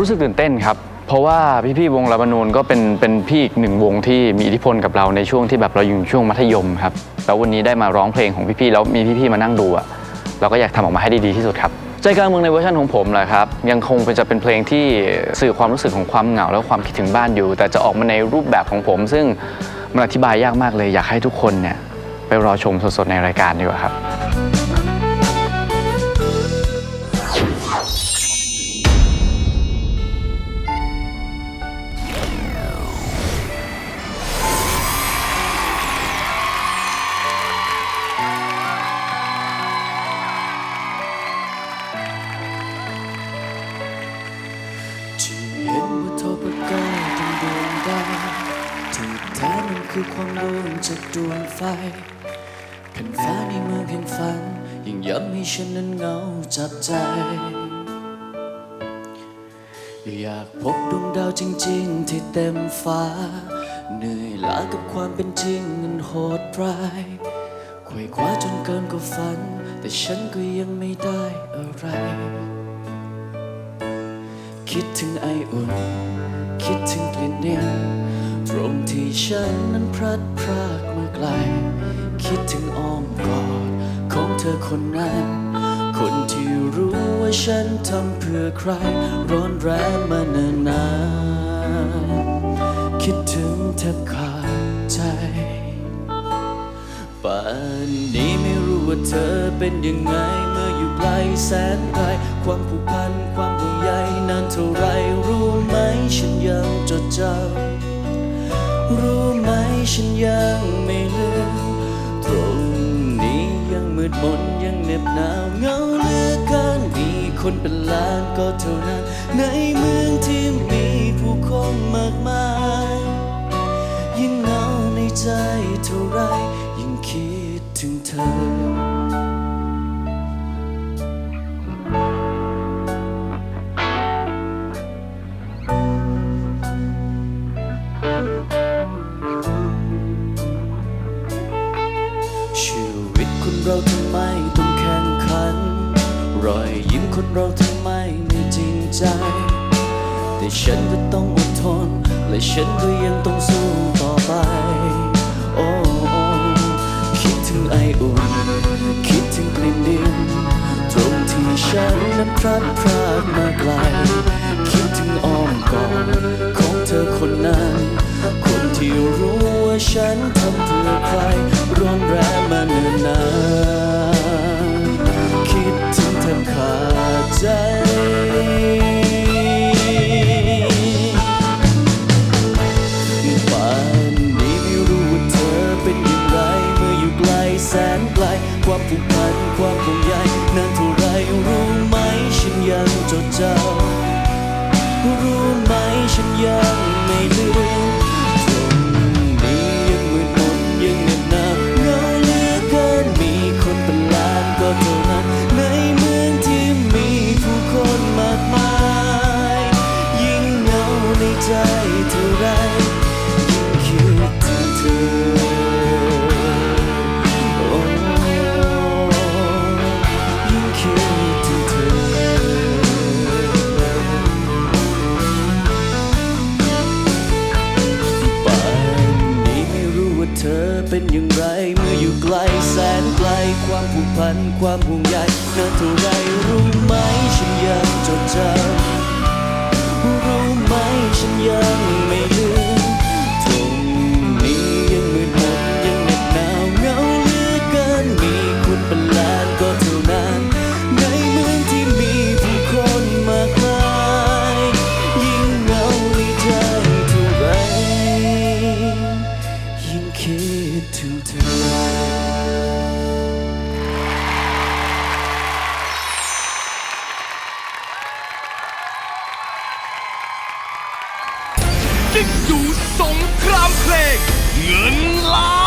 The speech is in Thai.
รู้สึกตื่นเต้นครับ เพราะว่าพี่ๆวงลาบานูนก็เป็นเป็นพี่อีกหนึ่งวงที่มีอิทธิพลกับเราในช่วงที่แบบเราอยู่ช่วงมัธยมครับแล้ววันนี้ได้มาร้องเพลงของพี่ๆแล้วมีพี่ๆมานั่งดูอะเราก็อยากทำออกมาให้ดีๆที่สุดครับใจกลางเมืองในเวอร์ชันของผมแหละครับยังคงเป็นจะเป็นเพลงที่สื่อความรู้สึกของความเหงาและความคิดถึงบ้านอยู่ แต่จะออกมาในรูปแบบของผม ซึ่งมันอธิบายยากมากเลยอยากให้ทุกคนเนี่ยไปรอชมสดๆในรายการดีกว่าครับ คือความดวงจากดวงไฟแผ่นฟ้าในเมืองแห่งฝันยิ่งย้ำให้ฉันนั้นเหงาจับใจ อยากพบดวงดาวจริง ๆ ที่เต็มฟ้า เหนื่อยล้ากับความเป็นจริงมันโหดร้ายไขว่คว้าจนเกินกว่าฝัน แต่ฉันก็ยังไม่ได้อะไร คิดถึงไออุ่น คิดถึงกลิ่นเดินต รงที่ฉันนั้นพลัดพรากมาไกล คิดถึงอ้อมกอดของเธอคนนั้น คนที่รู้ว่าฉันทำเพื่อใคร ร้อนแรงมาเนิ่นนานคิดถึงแทบขาดใจป่านนี้ไม่รู้ว่าเธอเป็นยังไง เมื่ออยู่ไกลแสนไกล ความผูกพัน ความห่วงใยนานเท่าไรรู้ไหมฉันยังจดจำ รู้ไหมฉันยังไม่ลืมตรงนี้ยังมืดมนยังเหน็บหนาวเงาเหลือเกินมีคนเป็นล้านก็เท่านั้น ในเมืองที่มีผู้คนมากมาย ยิ่งเหงาในใจเท่าไรยิ่งคิดถึงเธอ เราทำไมต้องแข่งขัน รอยยิ้มคนเราทำไมไม่จริงใจ แต่ฉันก็ต้องอดทน และฉันก็ยังต้องสู้ต่อไป โอ้โอคิดถึงไออุ่น คิดถึงกลิ่นดิน ตรงที่ฉันนั้นพลัดพรากมาไกล คิดถึงอ้อมกอดของเธอคนนั้น คนที่รู้ว่าฉันทำเพื่อใครร้อนแรงมาเนิ่นนาน ผูกพันความห่วงใยนานเท่าไรรู้ไหมฉันยังจดจำรู้ไหมฉันยังไม่ลืม อย่างไร เมื่ออยู่ไกลแสนไกล ความผูกพัน ความห่วงใยนานเท่าไรรู้ไหมฉันยังจดจำรู้ไหมฉันยัง ยิ่งคิดถึงเธอจิ้งจูสงครามเพลงเงินล้าน